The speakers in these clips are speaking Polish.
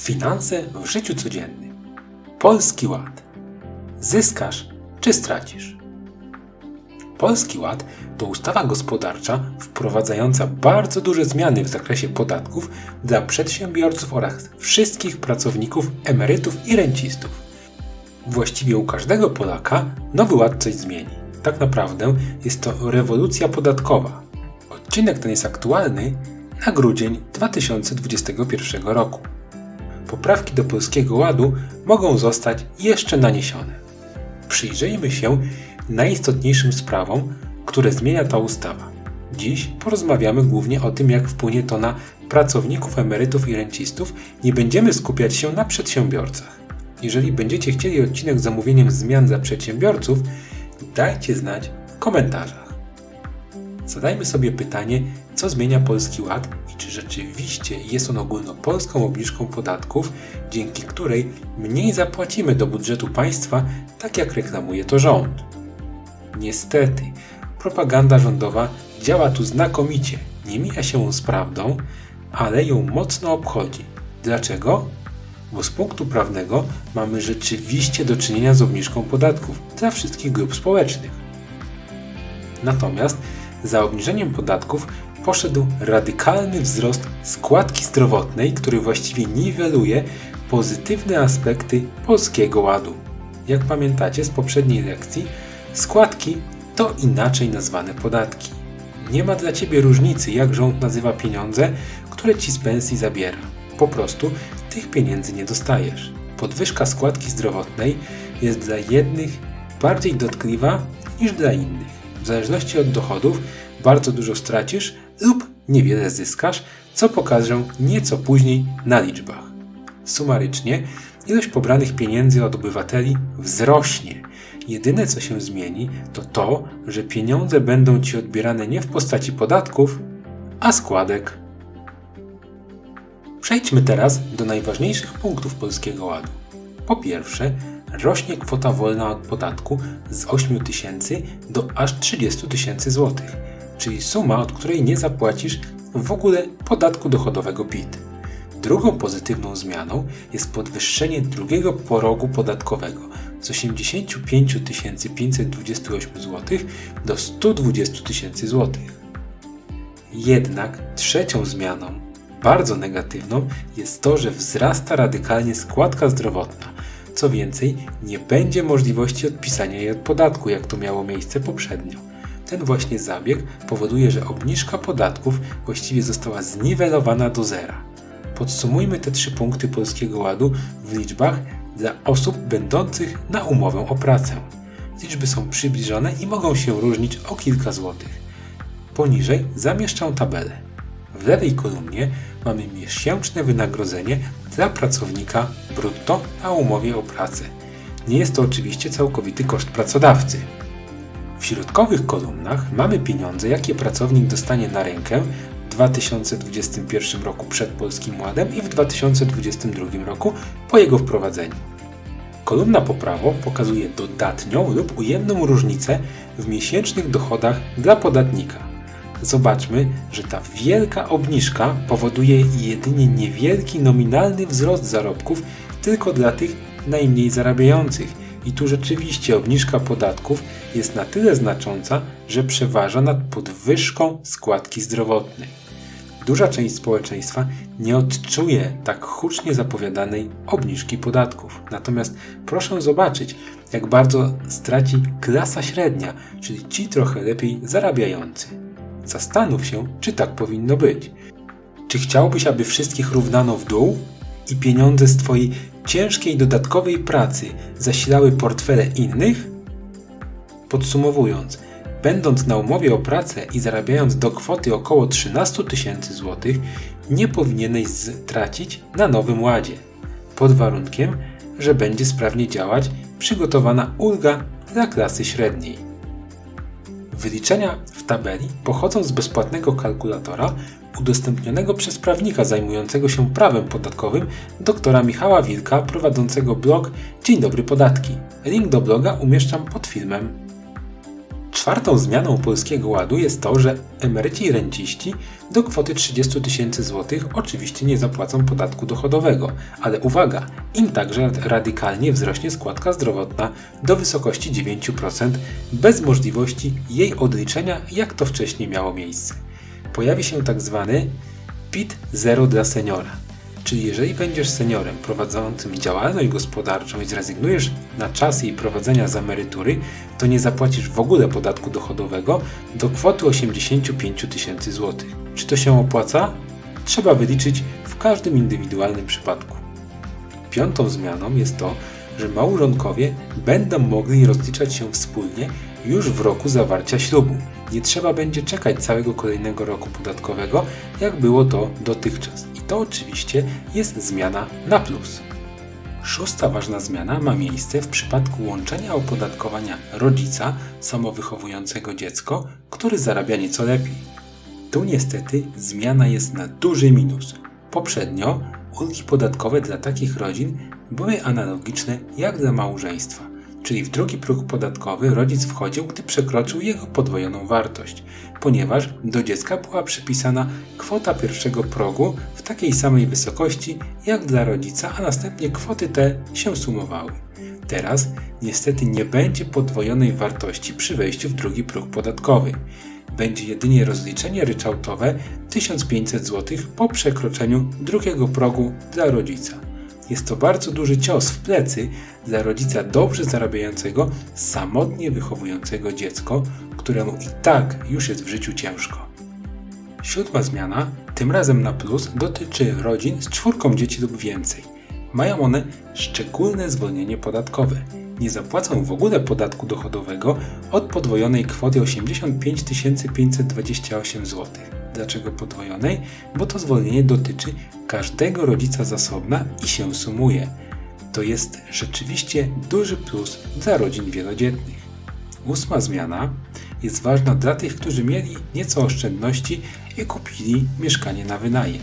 Finanse w życiu codziennym. Polski Ład. Zyskasz czy stracisz? Polski Ład to ustawa gospodarcza wprowadzająca bardzo duże zmiany w zakresie podatków dla przedsiębiorców oraz wszystkich pracowników, emerytów i rencistów. Właściwie u każdego Polaka nowy ład coś zmieni. Tak naprawdę jest to rewolucja podatkowa. Odcinek ten jest aktualny na grudzień 2021 roku. Poprawki do Polskiego Ładu mogą zostać jeszcze naniesione. Przyjrzyjmy się najistotniejszym sprawom, które zmienia ta ustawa. Dziś porozmawiamy głównie o tym, jak wpłynie to na pracowników, emerytów i rencistów. Nie będziemy skupiać się na przedsiębiorcach. Jeżeli będziecie chcieli odcinek z zamówieniem zmian dla przedsiębiorców, dajcie znać w komentarzach. Zadajmy sobie pytanie, co zmienia Polski Ład i czy rzeczywiście jest on ogólnopolską obniżką podatków, dzięki której mniej zapłacimy do budżetu państwa, tak jak reklamuje to rząd. Niestety, propaganda rządowa działa tu znakomicie, nie mija się z prawdą, ale ją mocno obchodzi. Dlaczego? Bo z punktu prawnego mamy rzeczywiście do czynienia z obniżką podatków dla wszystkich grup społecznych. Natomiast za obniżeniem podatków poszedł radykalny wzrost składki zdrowotnej, który właściwie niweluje pozytywne aspekty Polskiego Ładu. Jak pamiętacie z poprzedniej lekcji, składki to inaczej nazwane podatki. Nie ma dla ciebie różnicy, jak rząd nazywa pieniądze, które ci z pensji zabiera. Po prostu tych pieniędzy nie dostajesz. Podwyżka składki zdrowotnej jest dla jednych bardziej dotkliwa niż dla innych. W zależności od dochodów bardzo dużo stracisz lub niewiele zyskasz, co pokażę nieco później na liczbach. Sumarycznie, ilość pobranych pieniędzy od obywateli wzrośnie. Jedyne co się zmieni, to to, że pieniądze będą ci odbierane nie w postaci podatków, a składek. Przejdźmy teraz do najważniejszych punktów Polskiego Ładu. Po pierwsze, rośnie kwota wolna od podatku z 8 tysięcy do aż 30 tysięcy złotych, czyli suma, od której nie zapłacisz w ogóle podatku dochodowego PIT. Drugą pozytywną zmianą jest podwyższenie drugiego porogu podatkowego z 85 528 zł do 120 tysięcy złotych. Jednak trzecią zmianą, bardzo negatywną, jest to, że wzrasta radykalnie składka zdrowotna. Co więcej, nie będzie możliwości odpisania jej od podatku, jak to miało miejsce poprzednio. Ten właśnie zabieg powoduje, że obniżka podatków właściwie została zniwelowana do zera. Podsumujmy te trzy punkty Polskiego Ładu w liczbach dla osób będących na umowę o pracę. Liczby są przybliżone i mogą się różnić o kilka złotych. Poniżej zamieszczam tabelę. W lewej kolumnie mamy miesięczne wynagrodzenie dla pracownika brutto na umowie o pracę. Nie jest to oczywiście całkowity koszt pracodawcy. W środkowych kolumnach mamy pieniądze, jakie pracownik dostanie na rękę w 2021 roku przed Polskim Ładem i w 2022 roku po jego wprowadzeniu. Kolumna po prawo pokazuje dodatnią lub ujemną różnicę w miesięcznych dochodach dla podatnika. Zobaczmy, że ta wielka obniżka powoduje jedynie niewielki nominalny wzrost zarobków tylko dla tych najmniej zarabiających. I tu rzeczywiście obniżka podatków jest na tyle znacząca, że przeważa nad podwyżką składki zdrowotnej. Duża część społeczeństwa nie odczuje tak hucznie zapowiadanej obniżki podatków. Natomiast proszę zobaczyć, jak bardzo straci klasa średnia, czyli ci trochę lepiej zarabiający. Zastanów się, czy tak powinno być. Czy chciałbyś, aby wszystkich równano w dół i pieniądze z Twojej ciężkiej dodatkowej pracy zasilały portfele innych? Podsumowując, będąc na umowie o pracę i zarabiając do kwoty około 13 tysięcy złotych, nie powinieneś stracić na Nowym Ładzie, pod warunkiem, że będzie sprawnie działać przygotowana ulga dla klasy średniej. Wyliczenia tabeli pochodzą z bezpłatnego kalkulatora udostępnionego przez prawnika zajmującego się prawem podatkowym doktora Michała Wilka prowadzącego blog Dzień dobry podatki. Link do bloga umieszczam pod filmem. Czwartą zmianą Polskiego Ładu jest to, że emeryci i renciści do kwoty 30 tysięcy złotych oczywiście nie zapłacą podatku dochodowego, ale uwaga, im także radykalnie wzrośnie składka zdrowotna do wysokości 9% bez możliwości jej odliczenia, jak to wcześniej miało miejsce. Pojawi się tak zwany PIT 0 dla seniora. Czyli jeżeli będziesz seniorem prowadzącym działalność gospodarczą i zrezygnujesz na czas jej prowadzenia z emerytury, to nie zapłacisz w ogóle podatku dochodowego do kwoty 85 tysięcy złotych. Czy to się opłaca? Trzeba wyliczyć w każdym indywidualnym przypadku. Piątą zmianą jest to, że małżonkowie będą mogli rozliczać się wspólnie już w roku zawarcia ślubu. Nie trzeba będzie czekać całego kolejnego roku podatkowego, jak było to dotychczas. I to oczywiście jest zmiana na plus. Szósta ważna zmiana ma miejsce w przypadku łączenia opodatkowania rodzica samowychowującego dziecko, który zarabia nieco lepiej. Tu niestety zmiana jest na duży minus. Poprzednio ulgi podatkowe dla takich rodzin były analogiczne jak dla małżeństwa, czyli w drugi próg podatkowy rodzic wchodził, gdy przekroczył jego podwojoną wartość, ponieważ do dziecka była przypisana kwota pierwszego progu w takiej samej wysokości jak dla rodzica, a następnie kwoty te się sumowały. Teraz niestety nie będzie podwojonej wartości przy wejściu w drugi próg podatkowy. Będzie jedynie rozliczenie ryczałtowe 1500 zł po przekroczeniu drugiego progu dla rodzica. Jest to bardzo duży cios w plecy dla rodzica dobrze zarabiającego, samotnie wychowującego dziecko, któremu i tak już jest w życiu ciężko. Siódma zmiana, tym razem na plus, dotyczy rodzin z czwórką dzieci lub więcej. Mają one szczególne zwolnienie podatkowe. Nie zapłacą w ogóle podatku dochodowego od podwojonej kwoty 85 528 zł. Dlaczego podwojonej? Bo to zwolnienie dotyczy każdego rodzica z osobna i się sumuje. To jest rzeczywiście duży plus dla rodzin wielodzietnych. Ósma zmiana jest ważna dla tych, którzy mieli nieco oszczędności i kupili mieszkanie na wynajem.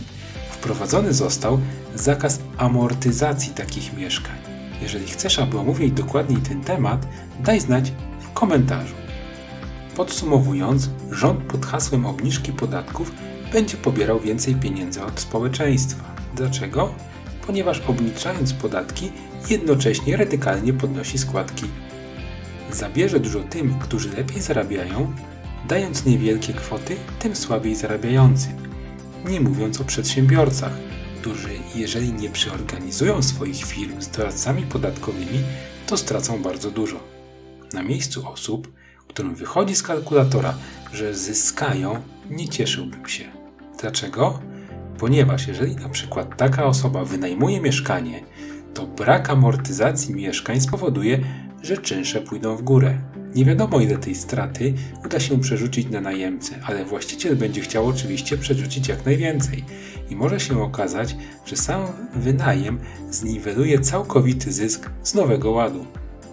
Wprowadzony został zakaz amortyzacji takich mieszkań. Jeżeli chcesz, aby omówić dokładniej ten temat, daj znać w komentarzu. Podsumowując, rząd pod hasłem obniżki podatków będzie pobierał więcej pieniędzy od społeczeństwa. Dlaczego? Ponieważ obniżając podatki, jednocześnie radykalnie podnosi składki. Zabierze dużo tym, którzy lepiej zarabiają, dając niewielkie kwoty tym słabiej zarabiającym. Nie mówiąc o przedsiębiorcach, którzy jeżeli nie przeorganizują swoich firm z doradcami podatkowymi, to stracą bardzo dużo. Na miejscu osób, którym wychodzi z kalkulatora, że zyskają, nie cieszyłbym się. Dlaczego? Ponieważ jeżeli na przykład taka osoba wynajmuje mieszkanie, to brak amortyzacji mieszkań spowoduje, że czynsze pójdą w górę. Nie wiadomo ile tej straty uda się przerzucić na najemcę, ale właściciel będzie chciał oczywiście przerzucić jak najwięcej i może się okazać, że sam wynajem zniweluje całkowity zysk z nowego ładu.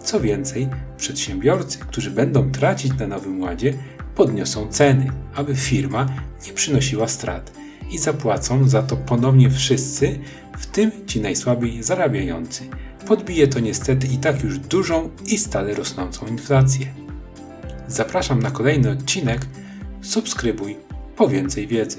Co więcej, przedsiębiorcy, którzy będą tracić na nowym ładzie, podniosą ceny, aby firma nie przynosiła strat i zapłacą za to ponownie wszyscy, w tym ci najsłabiej zarabiający. Podbije to niestety i tak już dużą i stale rosnącą inflację. Zapraszam na kolejny odcinek. Subskrybuj po więcej wiedzy.